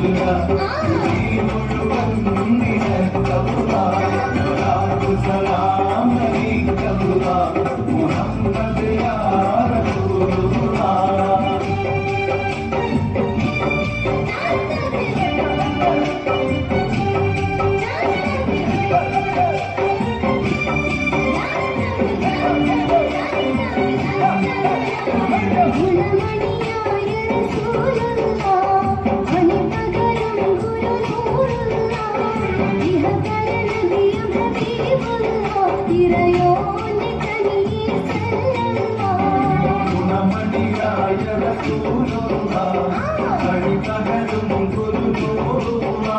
Huh? గుణమణి రాజరూలో కవితలు ముగ్గురు చూరుమా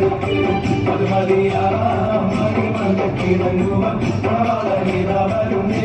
மதுமதியா மதுமதி நன்னுவன் பரவாயில்லை அவருமே